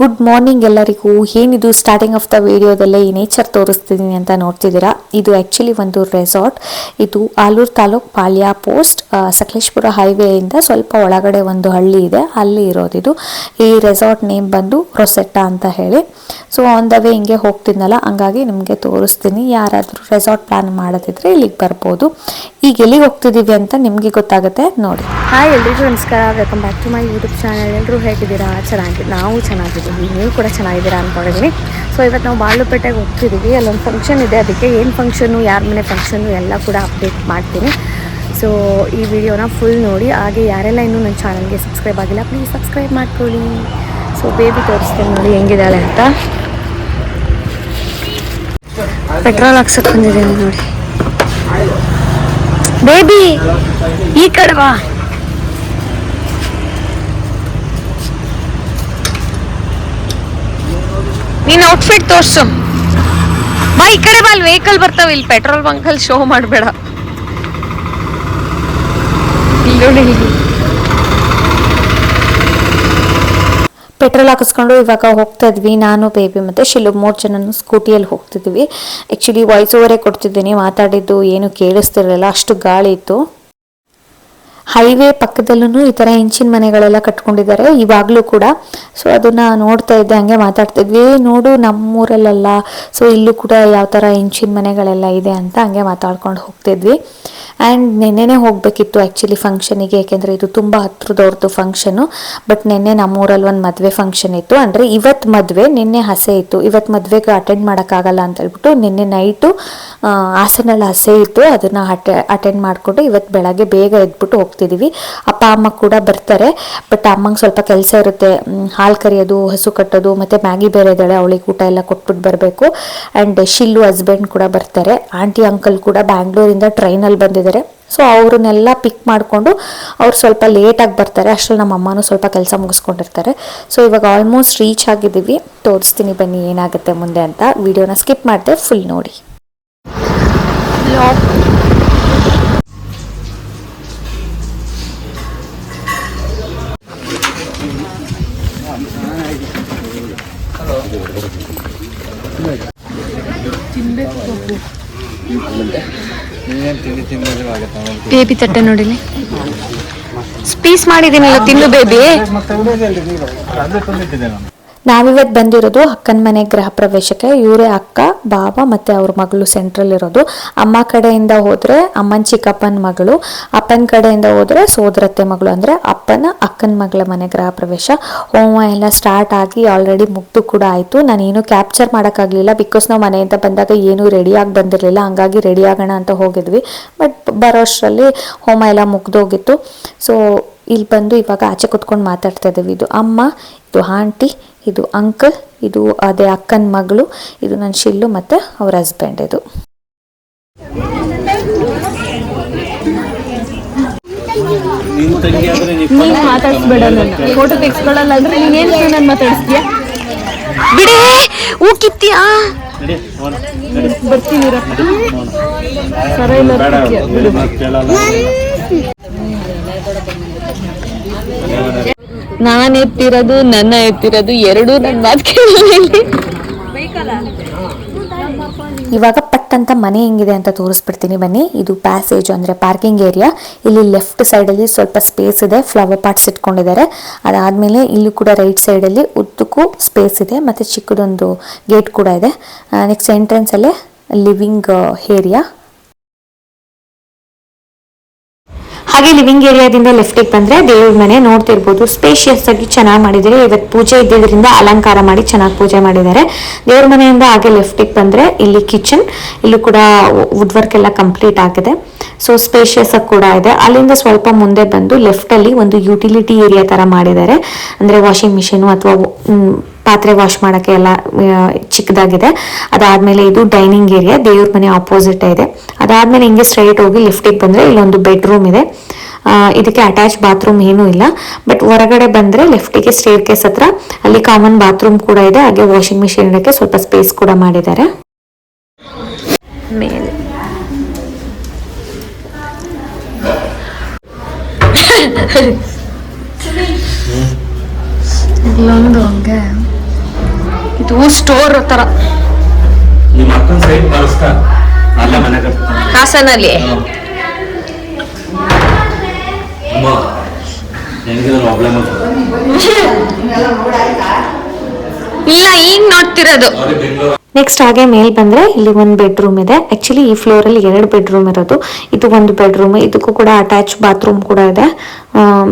Good morning ಎಲ್ಲರಿಗೂ. ಏನಿದು starting of the ವಿಡಿಯೋದಲ್ಲೇ ಈ ನೇಚರ್ ತೋರಿಸ್ತಿದ್ದೀನಿ ಅಂತ ನೋಡ್ತಿದ್ದೀರಾ? ಇದು ಆ್ಯಕ್ಚುಲಿ ಒಂದು ರೆಸಾರ್ಟ್ ಇದು ಆಲೂರು ತಾಲೂಕ್ ಪಾಳ್ಯ ಪೋಸ್ಟ್ ಸಕಲೇಶ್ಪುರ ಹೈವೇಯಿಂದ ಸ್ವಲ್ಪ ಒಳಗಡೆ ಒಂದು ಹಳ್ಳಿ ಇದೆ. ಅಲ್ಲಿ ಇರೋದಿದು ಈ ರೆಸಾರ್ಟ್ ನೇಮ್ ಬಂದು ರೊಸೆಟ್ಟಾ ಅಂತ ಹೇಳಿ. ಸೊ ಆನ್ ದ ವೇ ಹಿಂಗೆ ಹೋಗ್ತಿದ್ನಲ್ಲ, ಹಂಗಾಗಿ ನಿಮಗೆ ತೋರಿಸ್ತೀನಿ. ಯಾರಾದರೂ ರೆಸಾರ್ಟ್ ಪ್ಲಾನ್ ಮಾಡೋದಿದ್ರೆ ಇಲ್ಲಿಗೆ ಬರ್ಬೋದು. ಈಗ ಎಲ್ಲಿಗೆ ಹೋಗ್ತಿದ್ದೀವಿ ಅಂತ ನಿಮಗೆ ಗೊತ್ತಾಗುತ್ತೆ, ನೋಡಿ. ಹಾಯ್ ಎಲ್ರಿಗೂ ನಮಸ್ಕಾರ welcome back to my YouTube channel ಎಲ್ಲರೂ ಹೇಗಿದ್ದೀರಾ? ಚೆನ್ನಾಗಿ, ನಾವು ಚೆನ್ನಾಗಿದ್ದೀವಿ, ನೀವು ಕೂಡ ಚೆನ್ನಾಗಿದ್ದೀರಾ ಅಂದ್ಕೊಂಡಿದ್ದೀನಿ ಸೊ ಇವತ್ತು ನಾವು ಬಾಳುಪೇಟೆಗೆ ಹೋಗ್ತಿದ್ದೀವಿ ಅಲ್ಲೊಂದು ಫಂಕ್ಷನ್ ಇದೆ, ಅದಕ್ಕೆ ಏನು ಫಂಕ್ಷನ್ನು ಯಾರ ಮನೆ ಫಂಕ್ಷನ್ನು ಎಲ್ಲ ಕೂಡ ಅಪ್ಡೇಟ್ ಮಾಡ್ತೀನಿ. ಸೊ ಈ ವಿಡಿಯೋನ ಫುಲ್ ನೋಡಿ, ಹಾಗೆ ಯಾರೆಲ್ಲ ಇನ್ನೂ ನನ್ನ ಚಾನಲ್ಗೆ ಸಬ್ಸ್ಕ್ರೈಬ್ ಆಗಿಲ್ಲ ಪ್ಲೀಸ್ ಸಬ್ಸ್ಕ್ರೈಬ್ ಮಾಡ್ಕೊಳ್ಳಿ. ಸೊ ಬೇಬಿ ತೋರಿಸ್ತೀನಿ ನೋಡಿ ಹೆಂಗಿದ್ದಾಳೆ ಅಂತ. ಪೆಟ್ರೋಲ್ ಹಾಕ್ಸಕ್ಕೆ ಬಂದಿದ್ದೀನಿ ನೋಡಿ. ಬೇಬಿ, ಈ ಕಡೆ ಬಾ. ನೀನ್ ಔಟ್ಫಿಟ್ ತೋರ್ಸು. ಬಾ, ಈ ಕಡೆ ಬಾ, ಅಲ್ಲಿ ವೆಹಿಕಲ್ ಬರ್ತಾವ, ಇಲ್ಲಿ ಪೆಟ್ರೋಲ್ ಬಂಕ್ ಅಲ್ಲಿ ಶೋ ಮಾಡಬೇಡ. ಪೆಟ್ರೋಲ್ ಹಾಕಿಸ್ಕೊಂಡು ಇವಾಗ ಹೋಗ್ತಾ ಇದ್ವಿ. ನಾನು ಬೇಬಿ ಮತ್ತೆ ಶಿಲು ಮೂರು ಜನನು ಸ್ಕೂಟಿಯಲ್ಲಿ ಹೋಗ್ತಿದ್ವಿ. ಆ್ಯಕ್ಚುಲಿ ವಾಯ್ಸ್ ಓವರೇ ಕೊಡ್ತಿದ್ದೀನಿ. ಮಾತಾಡಿದ್ದು ಏನು ಕೇಳಿಸ್ತಿರಲಿಲ್ಲ. ಅಷ್ಟು ಗಾಳಿ ಇತ್ತು. ಹೈವೇ ಪಕ್ಕದಲ್ಲೂ ಈ ಥರ ಹೆಂಚಿನ ಮನೆಗಳೆಲ್ಲ ಕಟ್ಕೊಂಡಿದ್ದಾರೆ ಇವಾಗಲೂ ಕೂಡ. ಸೊ ಅದನ್ನ ನೋಡ್ತಾ ಇದ್ದೆ ಹಂಗೆ ಮಾತಾಡ್ತಿದ್ವಿ "ಏ, ನೋಡು ನಮ್ಮೂರಲ್ಲೆಲ್ಲ ಸೊ ಇಲ್ಲೂ ಕೂಡ ಯಾವ ಥರ ಹೆಂಚಿನ ಮನೆಗಳೆಲ್ಲ ಇದೆ ಅಂತ ಹಂಗೆ ಮಾತಾಡ್ಕೊಂಡು ಹೋಗ್ತಿದ್ವಿ ಆ್ಯಂಡ್ ನೆನ್ನೆನೇ ಹೋಗಬೇಕಿತ್ತು ಆ್ಯಕ್ಚುಲಿ ಫಂಕ್ಷನಿಗೆ ಏಕೆಂದರೆ ಇದು ತುಂಬ ಹತ್ರದವ್ರದ್ದು ಫಂಕ್ಷನು ಬಟ್ ನಿನ್ನೆ ನಮ್ಮೂರಲ್ಲಿ ಒಂದು ಮದುವೆ ಫಂಕ್ಷನ್ ಇತ್ತು. ಅಂದರೆ ಇವತ್ತು ಮದುವೆ ನಿನ್ನೆ ಹಸೆ ಇತ್ತು. ಇವತ್ತು ಮದುವೆಗೆ ಅಟೆಂಡ್ ಮಾಡೋಕ್ಕಾಗಲ್ಲ ಅಂತ ಹೇಳ್ಬಿಟ್ಟು ನಿನ್ನೆ ನೈಟು ಹಾಸನಲ್ಲಿ ಹಸೆ ಇತ್ತು. ಅದನ್ನು ಅಟೆ ಅಟೆಂಡ್ ಮಾಡಿಕೊಂಡು ಇವತ್ತು ಬೆಳಗ್ಗೆ ಬೇಗ ಎದ್ಬಿಟ್ಟು ಹೋಗ್ತಿದ್ದೀವಿ ಅಪ್ಪ, ಅಮ್ಮ ಕೂಡ ಬರ್ತಾರೆ. ಬಟ್ ಅಮ್ಮಂಗೆ ಸ್ವಲ್ಪ ಕೆಲಸ ಇರುತ್ತೆ. ಹಾಲು ಕರಿಯೋದು, ಹಸು ಕಟ್ಟೋದು, ಮತ್ತು ಮ್ಯಾಗಿ ಬೇರೆ ಇದ್ದಾಳೆ, ಅವಳಿಗೆ ಊಟ ಎಲ್ಲ ಕೊಟ್ಬಿಟ್ಟು ಬರಬೇಕು. ಆ್ಯಂಡ್ ಶಿಲ್ಲು ಹಸ್ಬೆಂಡ್ ಕೂಡ ಬರ್ತಾರೆ. ಆಂಟಿ ಅಂಕಲ್ ಕೂಡ ಬ್ಯಾಂಗ್ಳೂರಿಂದ ಟ್ರೈನಲ್ಲಿ ಬಂದಿದ್ದಾರೆ. ಸೊ ಅವ್ರನ್ನೆಲ್ಲ ಪಿಕ್ ಮಾಡಿಕೊಂಡು ಅವ್ರು ಸ್ವಲ್ಪ ಲೇಟಾಗಿ ಬರ್ತಾರೆ. ಅಷ್ಟರಲ್ಲಿ ನಮ್ಮ ಅಮ್ಮನೂ ಸ್ವಲ್ಪ ಕೆಲಸ ಮುಗಿಸ್ಕೊಂಡಿರ್ತಾರೆ. ಸೊ ಇವಾಗ ಆಲ್ಮೋಸ್ಟ್ ರೀಚ್ ಆಗಿದ್ದೀವಿ. ತೋರಿಸ್ತೀನಿ ಬನ್ನಿ ಏನಾಗುತ್ತೆ ಮುಂದೆ ಅಂತ. ವಿಡಿಯೋನ ಸ್ಕಿಪ್ ಮಾಡಿದೆ ಫುಲ್ ನೋಡಿ. ಬೇಬಿ ತಟ್ಟೆ ನೋಡಿಲಿ ಸ್ಪೀಸ್ ಮಾಡಿದ್ದೀನಲ್ಲ ತಿಂದು ಬೇಬಿ ನಾವಿವತ್ತು ಬಂದಿರೋದು ಅಕ್ಕನ ಮನೆ ಗೃಹ ಪ್ರವೇಶಕ್ಕೆ. ಇವರೇ ಅಕ್ಕ ಬಾಬಾ ಮತ್ತೆ ಅವ್ರ ಮಗಳು ಸೆಂಟ್ರಲ್ ಇರೋದು. ಅಮ್ಮ ಕಡೆಯಿಂದ ಹೋದರೆ ಅಮ್ಮನ ಚಿಕ್ಕಪ್ಪನ ಮಗಳು, ಅಪ್ಪನ ಕಡೆಯಿಂದ ಹೋದರೆ ಸೋದರತ್ತೆ ಮಗಳು, ಅಂದ್ರೆ ಅಪ್ಪನ ಅಕ್ಕನ ಮಗಳ ಮನೆ ಗೃಹ ಪ್ರವೇಶ. ಹೋಮ ಎಲ್ಲ ಸ್ಟಾರ್ಟ್ ಆಗಿ ಆಲ್ರೆಡಿ ಮುಗ್ದು ಕೂಡ ಆಯಿತು. ನಾನೇನು ಕ್ಯಾಪ್ಚರ್ ಮಾಡೋಕ್ಕಾಗಲಿಲ್ಲ ಬಿಕಾಸ್ ನಾವು ಮನೆಯಿಂದ ಬಂದಾಗ ಏನೂ ರೆಡಿಯಾಗಿ ಬಂದಿರಲಿಲ್ಲ. ಹಂಗಾಗಿ ರೆಡಿ ಆಗೋಣ ಅಂತ ಹೋಗಿದ್ವಿ. ಬಟ್ ಬರೋ ಅಷ್ಟರಲ್ಲಿ ಹೋಮ ಎಲ್ಲ ಮುಗ್ದೋಗಿತ್ತು ಸೊ ಇಲ್ಲಿ ಬಂದು ಇವಾಗ ಆಚೆ ಕುತ್ಕೊಂಡು ಮಾತಾಡ್ತಾ ಇದ್ದೀವಿ. ಇದು ಅಮ್ಮ, ಇದು ಆಂಟಿ ಇದು ಅಂಕಲ್ ಇದು ಅದೇ ಅಕ್ಕನ ಮಗಳು ಇದು ನನ್ನ ಶಿಲ್ಲು ಮತ್ತು ಅವ್ರ ಹಸ್ಬೆಂಡ್ ಇದು. ನಿನ್ ನೀನ್ ನನ್ನ. ಫೋಟೋ ತೆಗ್ಸ್ಕೊಳ್ಳಲ್ಲ ಅಂದ್ರೆ ನೀನ್ ಏನ್ ನನ್ನ ಮಾತಾಡಿಸ್ತೀಯ ಬಿಡಿ! ಹೂ ಕಿತ್ತೀಯಾ ನಡಿ ಹೋಗೋಣ. ನಡಿ. ಬರ್ತೀನಿ ಸರ ಇಲ್ಲ ಬೇಡ ಬೇರೆ ಮಾತ್ ಕೇಳಲ್ಲ ನಾನ್ ಎತ್ತಿರೋದು, ನನ್ನ ಎತ್ತಿರೋದು ಎರಡೂ ನನ್ನ ಮಾತು ಕೇಳಲಿಲ್ಲ ಇವಾಗ ಪಟ್ಟಂತ ಮನೆ ಹೆಂಗಿದೆ ಅಂತ ತೋರಿಸ್ಬಿಡ್ತೀನಿ ಬನ್ನಿ. ಇದು ಪ್ಯಾಸೇಜ್ ಅಂದರೆ ಪಾರ್ಕಿಂಗ್ ಏರಿಯಾ ಇಲ್ಲಿ ಲೆಫ್ಟ್ ಸೈಡಲ್ಲಿ ಸ್ವಲ್ಪ ಸ್ಪೇಸ್ ಇದೆ ಫ್ಲವರ್ ಪಾಟ್ಸ್ ಇಟ್ಕೊಂಡಿದ್ದಾರೆ. ಅದಾದಮೇಲೆ ಇಲ್ಲೂ ಕೂಡ ರೈಟ್ ಸೈಡಲ್ಲಿ ಉದ್ದಕ್ಕೂ ಸ್ಪೇಸ್ ಇದೆ, ಮತ್ತು ಚಿಕ್ಕದೊಂದು ಗೇಟ್ ಕೂಡ ಇದೆ. ನೆಕ್ಸ್ಟ್ ಎಂಟ್ರೆನ್ಸಲ್ಲೇ ಲಿವಿಂಗ್ ಏರಿಯಾ ಹಾಗೆ ಲಿವಿಂಗ್ ಏರಿಯಾದಿಂದ ಲೆಫ್ಟಿಗೆ ಬಂದ್ರೆ ದೇವ್ರ ಮನೆ ನೋಡ್ತಿರ್ಬೋದು. ಸ್ಪೇಷಿಯಸ್ ಆಗಿ ಚೆನ್ನಾಗಿ ಮಾಡಿದ್ದಾರೆ. ಇವತ್ತು ಪೂಜೆ ಇದ್ದಿದ್ರಿಂದ ಅಲಂಕಾರ ಮಾಡಿ ಚೆನ್ನಾಗಿ ಪೂಜೆ ಮಾಡಿದ್ದಾರೆ. ದೇವ್ರ ಮನೆಯಿಂದ ಹಾಗೆ ಲೆಫ್ಟಿಗೆ ಬಂದ್ರೆ ಇಲ್ಲಿ ಕಿಚನ್ ಇಲ್ಲೂ ಕೂಡ ವುಡ್ ವರ್ಕ್ ಎಲ್ಲ ಕಂಪ್ಲೀಟ್ ಆಗಿದೆ. ಸೊ ಸ್ಪೇಷಿಯಸ್ ಕೂಡ ಇದೆ. ಅಲ್ಲಿಂದ ಸ್ವಲ್ಪ ಮುಂದೆ ಬಂದು ಲೆಫ್ಟ್ ಅಲ್ಲಿ ಒಂದು ಯುಟಿಲಿಟಿ ಏರಿಯಾ ತರ ಮಾಡಿದ್ದಾರೆ. ಅಂದ್ರೆ ವಾಷಿಂಗ್ ಮಿಷಿನ್ ಅಥವಾ ಪಾತ್ರೆ ವಾಶ್ ಮಾಡೋಕ್ಕೆ ಎಲ್ಲ ಚಿಕ್ಕದಾಗಿದೆ. ಅದಾದಮೇಲೆ ಇದು ಡೈನಿಂಗ್ ಏರಿಯಾ ದೇವ್ರ ಮನೆ ಆಪೋಸಿಟ್ ಇದೆ. ಅದಾದ್ಮೇಲೆ ಹಿಂಗೆ ಸ್ಟ್ರೈಟ್ ಹೋಗಿ ಲಿಫ್ಟಿಗೆ ಬಂದ್ರೆ ಇಲ್ಲೊಂದು ಬೆಡ್ರೂಮ್ ಇದೆ. ಇದಕ್ಕೆ ಅಟ್ಯಾಚ್ ಬಾತ್ರೂಮ್ ಏನೂ ಇಲ್ಲ. ಬಟ್ ಹೊರಗಡೆ ಬಂದ್ರೆ ಲೆಫ್ಟಿಗೆ ಸ್ಟೇರ್ ಕೇಸ್ ಹತ್ರ, ಅಲ್ಲಿ ಕಾಮನ್ ಬಾತ್ರೂಮ್ ಕೂಡ ಇದೆ. ಹಾಗೆ ವಾಷಿಂಗ್ ಮಿಷಿನ್ ಇಡಕ್ಕೆ ಸ್ವಲ್ಪ ಸ್ಪೇಸ್ ಕೂಡ ಮಾಡಿದ್ದಾರೆ. ಮೇಲೆ. ಇಲ್ಲೊಂದು ಹಂಗೆ ಇದು ಸ್ಟೋರ್ ತರ ನಿಮ್ಮ ಅಕ್ಕನ ಸೈಡ್ ಅಲ್ಲ ಮನೆ ಹಾಸನಲ್ಲಿ. ಇಲ್ಲ ಈಗ ನೋಡ್ತಿರೋದು. ನೆಕ್ಸ್ಟ್ ಹಾಗೆ ಮೇಲ್ ಬಂದ್ರೆ ಇಲ್ಲಿ ಒಂದು ಬೆಡ್ರೂಮ್ ಇದೆ. ಆಕ್ಚುಲಿ ಈ ಫ್ಲೋರ್ ಅಲ್ಲಿ ಎರಡು ಬೆಡ್ರೂಮ್ ಇರೋದು. ಇದು ಒಂದು ಬೆಡ್ರೂಮ್ ಇದಕ್ಕೂ ಕೂಡ ಅಟ್ಯಾಚ್ ಬಾತ್ರೂಮ್ ಕೂಡ ಇದೆ.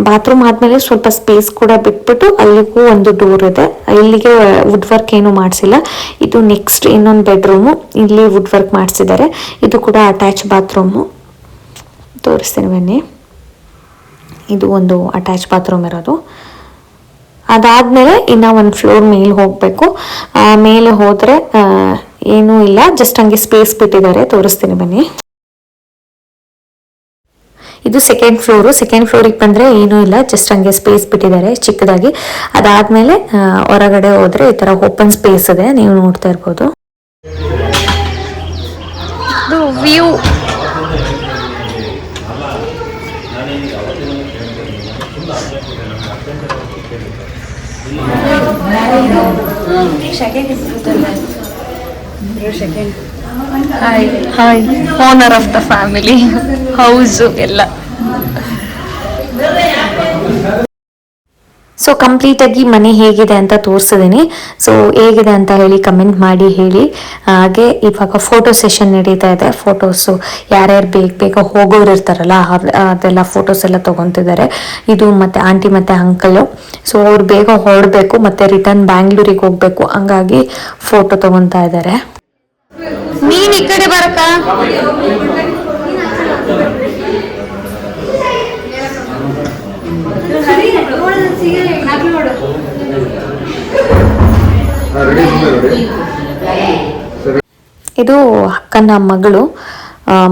ಬಾತ್ರೂಮ್ ಆದ್ಮೇಲೆ ಸ್ವಲ್ಪ ಸ್ಪೇಸ್ ಕೂಡ ಬಿಟ್ಬಿಟ್ಟು ಅಲ್ಲಿಗೂ ಒಂದು ಡೋರ್ ಇದೆ. ಇಲ್ಲಿಗೆ ವುಡ್ ವರ್ಕ್ ಏನು ಮಾಡಿಸಿಲ್ಲ. ಇದು ನೆಕ್ಸ್ಟ್ ಇನ್ನೊಂದು ಬೆಡ್ರೂಮ್ ಇಲ್ಲಿ ವುಡ್ ವರ್ಕ್ ಮಾಡಿಸಿದ್ದಾರೆ. ಇದು ಕೂಡ ಅಟ್ಯಾಚ್ ಬಾತ್ರೂಮ್ ತೋರಿಸ್ತೀನಿ ಬನ್ನಿ. ಇದು ಒಂದು ಅಟ್ಯಾಚ್ ಬಾತ್ರೂಮ್ ಇರೋದು. ಅದಾದ್ಮೇಲೆ ಇನ್ನ ಒಂದು ಫ್ಲೋರ್ ಮೇಲೆ ಹೋಗಬೇಕು. ಮೇಲೆ ಹೋದ್ರೆ ಏನೂ ಇಲ್ಲ. ಜಸ್ಟ್ ಹಂಗೆ ಸ್ಪೇಸ್ ಬಿಟ್ಟಿದ್ದಾರೆ. ತೋರಿಸ್ತೀನಿ ಬನ್ನಿ. ಇದು ಸೆಕೆಂಡ್ ಫ್ಲೋರು ಸೆಕೆಂಡ್ ಫ್ಲೋರಿಗೆ ಬಂದ್ರೆ ಏನೂ ಇಲ್ಲ. ಜಸ್ಟ್ ಹಂಗೆ ಸ್ಪೇಸ್ ಬಿಟ್ಟಿದ್ದಾರೆ ಚಿಕ್ಕದಾಗಿ. ಅದಾದ್ಮೇಲೆ ಹೊರಗಡೆ ಹೋದರೆ ಈ ತರ ಓಪನ್ ಸ್ಪೇಸ್ ಇದೆ. ನೀವು ನೋಡ್ತಾ ಇರ್ಬೋದು. View hi hi owner of the family house ಎಲ್ಲ. ಸೊ ಕಂಪ್ಲೀಟ್ ಆಗಿ ಮನೆ ಹೇಗಿದೆ ಅಂತ ತೋರಿಸಿದ್ದೀನಿ ಸೊ ಹೇಗಿದೆ ಅಂತ ಹೇಳಿ ಕಮೆಂಟ್ ಮಾಡಿ ಹೇಳಿ. ಹಾಗೆ ಇವಾಗ ಫೋಟೋ ಸೆಷನ್ ನಡೀತಾ ಇದೆ. ಫೋಟೋಸು ಯಾರ್ಯಾರು ಬೇಗ ಬೇಗ ಹೋಗೋರು ಇರ್ತಾರಲ್ಲ ಅದೆಲ್ಲ ಫೋಟೋಸ್ ಎಲ್ಲ ತೊಗೊತಿದ್ದಾರೆ. ಇದು ಮತ್ತೆ ಆಂಟಿ ಮತ್ತೆ ಅಂಕಲು ಸೊ ಅವ್ರು ಬೇಗ ಹೊರಡಬೇಕು, ಮತ್ತೆ ರಿಟರ್ನ್ ಬ್ಯಾಂಗ್ಳೂರಿಗೆ ಹೋಗ್ಬೇಕು. ಹಂಗಾಗಿ ಫೋಟೋ ತಗೊಂತಾ ಇದ್ದಾರೆ. ನೀನ್ ಈ ಕಡೆ ಬರಕ ಇದು ಅಕ್ಕನ ಮಗಳು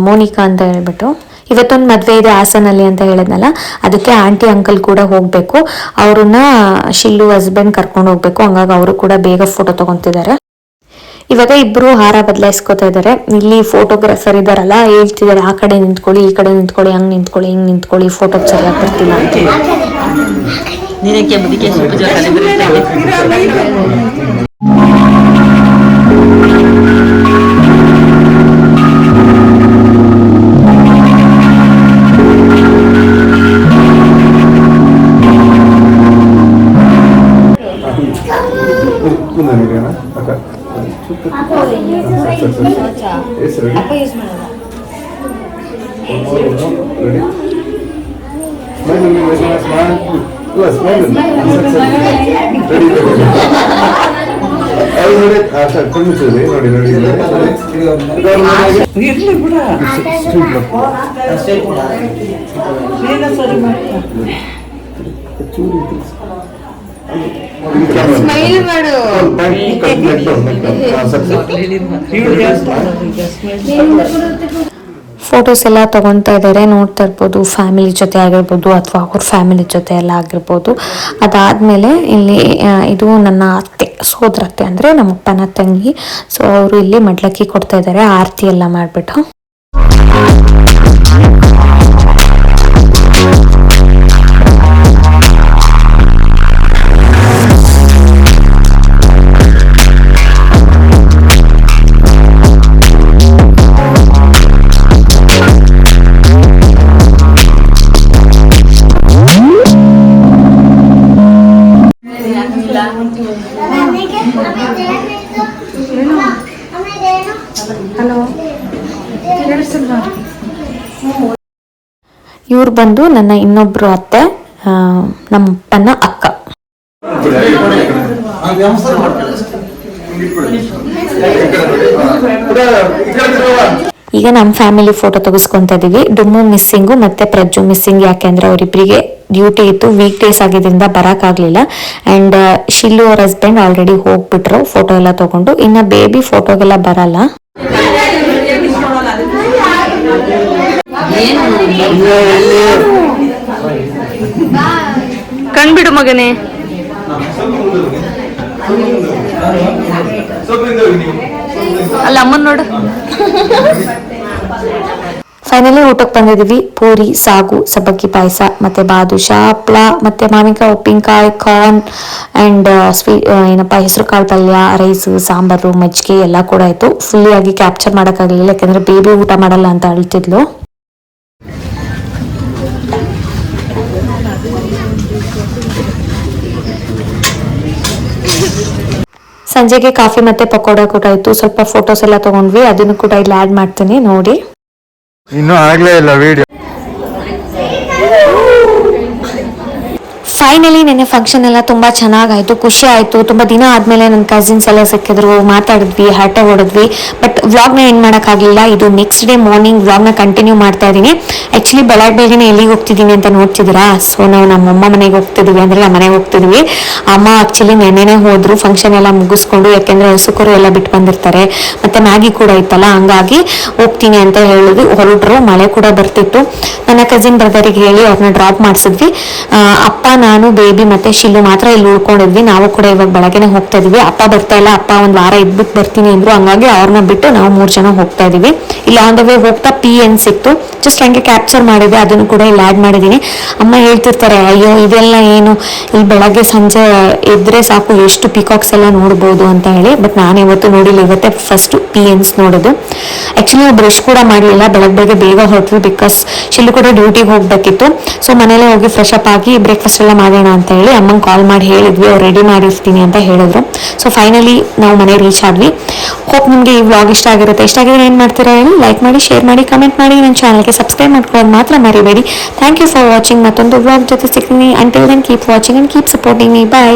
ಮೋನಿಕಾ ಅಂತ ಹೇಳ್ಬಿಟ್ಟು. ಇವತ್ತೊಂದು ಮದುವೆ ಇದೆ ಹಾಸನಲ್ಲಿ ಅಂತ ಹೇಳಿದ್ನಲ್ಲ ಅದಕ್ಕೆ ಆಂಟಿ ಅಂಕಲ್ ಕೂಡ ಹೋಗ್ಬೇಕು. ಅವ್ರನ್ನ ಶಿಲ್ಲು ಹಸ್ಬೆಂಡ್ ಕರ್ಕೊಂಡು ಹೋಗ್ಬೇಕು ಹಂಗಾಗಿ ಅವರು ಕೂಡ ಬೇಗ ಫೋಟೋ ತಗೊಂತಿದ್ದಾರೆ. ಇವಾಗ ಇಬ್ರು ಹಾರ ಬದಲಾಯಿಸ್ಕೊತಾ ಇದ್ದಾರೆ. ಇಲ್ಲಿ ಫೋಟೋಗ್ರಾಫರ್ ಇದಾರಲ್ಲ ಹೇಳ್ತಿದ್ದಾರೆ ಆ ಕಡೆ ನಿಂತ್ಕೊಳ್ಳಿ ಈ ಕಡೆ ನಿಂತ್ಕೊಳ್ಳಿ ಹಂಗ್ ನಿಂತ್ಕೊಳ್ಳಿ ಹಿಂಗ್ ನಿಂತ್ಕೊಳ್ಳಿ ಫೋಟೋ ಸರಿಯಾಗಿ ಬರ್ತಿಲ್ಲ ಅಂತ. નીરંકિયા બધી કે શું પૂજા કરે Ready? Ready? Ready? Ready? Ready? Smile ಇಲ್ಲ ಸ್ಮೈಲ್ ರೆಡಿ ಅದು ನೋಡಿ ಆ ಸರ್ ಕಣ್ಣಿಸಿದ್ರಿ ನೋಡಿ ನೋಡಿ ಇರ್ಲಿ ಬಿಡ ಅಷ್ಟೇ ಕೂಡ ನೀನು ಸರಿ ಮಾಡ್ತಾ ಸ್ಮೈಲ್ ಮಾಡು ಇವಳು ಜಾಸ್ತಿ ಮಾಡೋದು, ಜಾಸ್ತಿ ಫೋಟೋಸ್ ಎಲ್ಲ ತೊಗೊತಾ ಇದ್ದಾರೆ ನೋಡ್ತಾ ಇರ್ಬೋದು ಫ್ಯಾಮಿಲಿ ಜೊತೆ ಆಗಿರ್ಬೋದು ಅಥವಾ ಅವ್ರ ಫ್ಯಾಮಿಲಿ ಜೊತೆ ಎಲ್ಲ ಆಗಿರ್ಬೋದು. ಅದಾದ್ಮೇಲೆ ಇಲ್ಲಿ ಇದು ನನ್ನ ಅತ್ತೆ ಸೋದರತ್ತೆ ಅಂದ್ರೆ ನಮ್ಮಪ್ಪನ ತಂಗಿ. ಸೊ ಅವರು ಇಲ್ಲಿ ಮಡ್ಲಕ್ಕಿ ಕೊಡ್ತಾ ಇದ್ದಾರೆ ಆರತಿ ಎಲ್ಲ ಮಾಡ್ಬಿಟ್ಟು. ಇವ್ರು ಬಂದು ನನ್ನ ಇನ್ನೊಬ್ರು ಅತ್ತೆ ನಮ್ಮಪ್ಪನ ಅಕ್ಕ. ಈಗ ನಮ್ಮ ಫ್ಯಾಮಿಲಿ ಫೋಟೋ ತೆಗೆಸ್ಕೊಂತ ಇದೀವಿ. ಡುಮ್ಮು ಮಿಸ್ಸಿಂಗು ಮತ್ತೆ ಪ್ರಜ್ಜು ಮಿಸ್ಸಿಂಗ್ ಯಾಕೆಂದ್ರೆ ಅವರಿಬ್ಬರಿಗೆ ಡ್ಯೂಟಿ ಇತ್ತು ವೀಕ್ ಡೇಸ್ ಆಗಿದ್ರಿಂದ ಬರೋಕ್ಕಾಗಲಿಲ್ಲ ಅಂಡ್ ಶಿಲ್ಲು ಅವ್ರ ಹಸ್ಬೆಂಡ್ ಆಲ್ರೆಡಿ ಹೋಗ್ಬಿಟ್ರು ಫೋಟೋ ಎಲ್ಲ ತಗೊಂಡು. ಇನ್ನ ಬೇಬಿ ಫೋಟೋಗೆಲ್ಲ ಬರಲ್ಲ. ಕಣ್ಬಿಡು ಮಗನೇ. ಅಲ್ಲ ಅಮ್ಮನ್ ನೋಡು. ಫೈನಲಿ ಊಟಕ್ಕೆ ಬಂದಿದ್ದೀವಿ. ಪೂರಿ ಸಾಗು ಸಬ್ಬಕ್ಕಿ ಪಾಯಸ ಮತ್ತೆ ಬಾದುಷಾ ಹಪ್ಳ ಮತ್ತೆ ಮಾವಿನಕಾಯಿ ಉಪ್ಪಿನಕಾಯಿ ಕಾರ್ನ್ ಆ್ಯಂಡ್ ಸ್ವೀ ಏನಪ್ಪ ಹೆಸರು ಕಾಳು ಪಲ್ಯ ರೈಸು ಸಾಂಬಾರು ಮಜ್ಜಿಗೆ ಎಲ್ಲ ಕೂಡ ಆಯಿತು. ಫುಲ್ಲಿಯಾಗಿ ಆಗಿ ಕ್ಯಾಪ್ಚರ್ ಮಾಡೋಕ್ಕಾಗಲಿಲ್ಲ ಯಾಕೆಂದರೆ ಬೇಬಿ ಊಟ ಮಾಡಲ್ಲ ಅಂತ ಅಳ್ತಿದ್ಲು. ಸಂಜೆಗೆ ಕಾಫಿ ಮತ್ತೆ ಪಕೋಡ ಕೂಡ ಇತ್ತು ಸ್ವಲ್ಪ ಫೋಟೋಸ್ ಎಲ್ಲ ತಗೊಂಡ್ವಿ. ಅದನ್ನು ಕೂಡ ಇಲ್ಲಿ ಆಡ್ ಮಾಡ್ತೀನಿ. ನೋಡಿ. ಇನ್ನೂ ಆಗ್ಲೇ ಇಲ್ಲ ವಿಡಿಯೋ ಫೈನಲಿ ನೆನ್ನೆ ಫಂಕ್ಷನ್ ಎಲ್ಲ ತುಂಬಾ ಚೆನ್ನಾಗಾಯ್ತು, ಖುಷಿ ಆಯ್ತು. ತುಂಬಾ ದಿನ ಆದಮೇಲೆ ನನ್ನ ಕಸಿನ್ಸ್ ಎಲ್ಲ ಸಿಕ್ಕಿದ್ರು, ಮಾತಾಡಿದ್ವಿ, ಹರಟೆ ಹೊಡೆದ್ವಿ. ಬಟ್ ವ್ಲಾಗ್ನ ಏನ್ ಮಾಡೋಕ್ಕಾಗಲಿಲ್ಲ, ಇದು ನೆಕ್ಸ್ಟ್ ಡೇ ಮಾರ್ನಿಂಗ್ ವ್ಲಾಗ್ನ ಕಂಟಿನ್ಯೂ ಮಾಡ್ತಾ ಇದ್ದೀನಿ. ಆಕ್ಚುಲಿ ಬೆಳಗ್ಗೆ ಬೆಳಗ್ಗೆ ಎಲ್ಲಿಗೆ ಹೋಗ್ತಿದ್ದೀನಿ ಅಂತ ನೋಡ್ತಿದ್ದೀರಾ? ಸೊ ನಾವು ನಮ್ಮ ಅಮ್ಮ ಮನೆಗೆ ಹೋಗ್ತಿದ್ವಿ, ಅಂದ್ರೆ ನಮ್ಮ ಮನೆಗೆ ಹೋಗ್ತಿದ್ವಿ. ಅಮ್ಮ ಆ್ಯಕ್ಚುಲಿ ನೆನ್ನೆನೇ ಹೋದ್ರು ಫಂಕ್ಷನ್ ಎಲ್ಲ ಮುಗಿಸ್ಕೊಂಡು, ಯಾಕೆಂದರೆ ಹಸುಕರು ಎಲ್ಲ ಬಿಟ್ಟು ಬಂದಿರ್ತಾರೆ. ಮತ್ತೆ ಮ್ಯಾಗಿ ಕೂಡ ಇತ್ತಲ್ಲ, ಹಂಗಾಗಿ ಹೋಗ್ತೀನಿ ಅಂತ ಹೇಳಿದ್ವಿ. ಹೊರಟ್ರು, ಮಳೆ ಕೂಡ ಬರ್ತಿತ್ತು. ನನ್ನ ಕಸಿನ್ ಬ್ರದರಿಗೆ ಹೇಳಿ ಅವ್ರನ್ನ ಡ್ರಾಪ್ ಮಾಡಿಸಿದ್ವಿ. ಅಪ್ಪ ನಾನು, ಬೇಬಿ ಮತ್ತೆ ಶಿಲ್ಲು ಮಾತ್ರ ಇಲ್ಲಿ ಉಳ್ಕೊಂಡಿದ್ವಿ. ನಾವು ಕೂಡ ಇವಾಗ ಬೆಳಗ್ಗೆನೆ ಹೋಗ್ತಾ ಇದೀವಿ. ಅಪ್ಪ ಬರ್ತಾ ಇಲ್ಲ. ಅಪ್ಪ ಒಂದ್ ವಾರ ಇದ್ಬಿಟ್ಟು ಬರ್ತೀನಿ ಅಂದ್ರು. ಹಂಗಾಗಿ ಅವ್ರನ್ನ ಬಿಟ್ಟು ನಾವು ಮೂರ್ ಜನ ಹೋಗ್ತಾ ಇದೀವಿ. ಇಲ್ಲ ಆನ್ ದ ವೇ ಹೋಗ್ತಾ ಪಿ ಎನ್ ಸಿಕ್ತು. ಜಸ್ಟ್ ಹಂಗೆ ಕ್ಯಾಪ್ಚರ್ ಮಾಡಿದೆ. ಅದನ್ನು ಕೂಡ ಇಲ್ಲಿ ಆಡ್ ಮಾಡಿದೀನಿ ಅಮ್ಮ ಹೇಳ್ತಿರ್ತಾರೆ, ಅಯ್ಯೋ, ಇದೆಲ್ಲ ಏನು? ಇಲ್ಲಿ ಬೆಳಗ್ಗೆ ಸಂಜೆ ಇದ್ರೆ ಸಾಕು. ಎಷ್ಟು ಪಿಕಾಕ್ಸ್ ಎಲ್ಲ ನೋಡ್ಬೋದು ಅಂತ ಹೇಳಿ. ಬಟ್ ನಾನು ಇವತ್ತು ನೋಡಿಲ್ಲ. ಇವತ್ತೆ ಫಸ್ಟ್ ಪಿ ಎನ್ಸ್ ನೋಡೋದು. ಆಕ್ಚುಲಿ ನಾವು ಬ್ರಷ್ ಕೂಡ ಮಾಡಲಿಲ್ಲ. ಬೆಳಗ್ಗೆ ಬೆಳಗ್ಗೆ ಬೇಗ ಹೊರಟ್ವಿ ಬಿಕಾಸ್ ಶಿಲ್ಲು ಕೂಡ ಡ್ಯೂಟಿಗೆ ಹೋಗ್ಬೇಕಿತ್ತು. ಸೊ ಮನೇಲೆ ಹೋಗಿ ಫ್ರೆಶ್ ಅಪ್ ಆಗಿ ಬ್ರೇಕ್ಫಾಸ್ಟ್ ಎಲ್ಲ ಮಾಡೋಣ ಅಂತ ಹೇಳಿ ಅಮ್ಮಂಗೆ ಕಾಲ್ ಮಾಡಿ ಹೇಳಿದ್ವಿ. ಅವ್ರು ರೆಡಿ ಮಾಡಿರ್ತೀನಿ ಅಂತ ಹೇಳಿದ್ರು. ಸೊ ಫೈನಲಿ ನಾವು ಮನೆ ರೀಚ್ ಆದ್ವಿ. ಹೋಪ್ ನಿಮಗೆ ಈ ವ್ಲಾಗ್ ಇಷ್ಟ ಆಗಿರುತ್ತೆ. ಇಷ್ಟ ಆಗಿದ್ರೆ ಏನು ಮಾಡ್ತೀರಾ ಹೇಳಿ? ಲೈಕ್ ಮಾಡಿ ಶೇರ್ ಮಾಡಿ ಕಮೆಂಟ್ ಮಾಡಿ. ನನ್ನ ಚಾನಲ್ಗೆ ಸಬ್ಸ್ಕ್ರೈಬ್ ಮಾಡ್ಕೊಳ್ಳೋದು ಮಾತ್ರ ಮರಿಬೇಡಿ. ಥ್ಯಾಂಕ್ ಯು ಫಾರ್ ವಾಚಿಂಗ್ ಮತ್ತೊಂದು ವ್ಲಾಗ್ ಜೊತೆ ಸಿಗ್ತೀನಿ. Until then keep watching and keep supporting me bye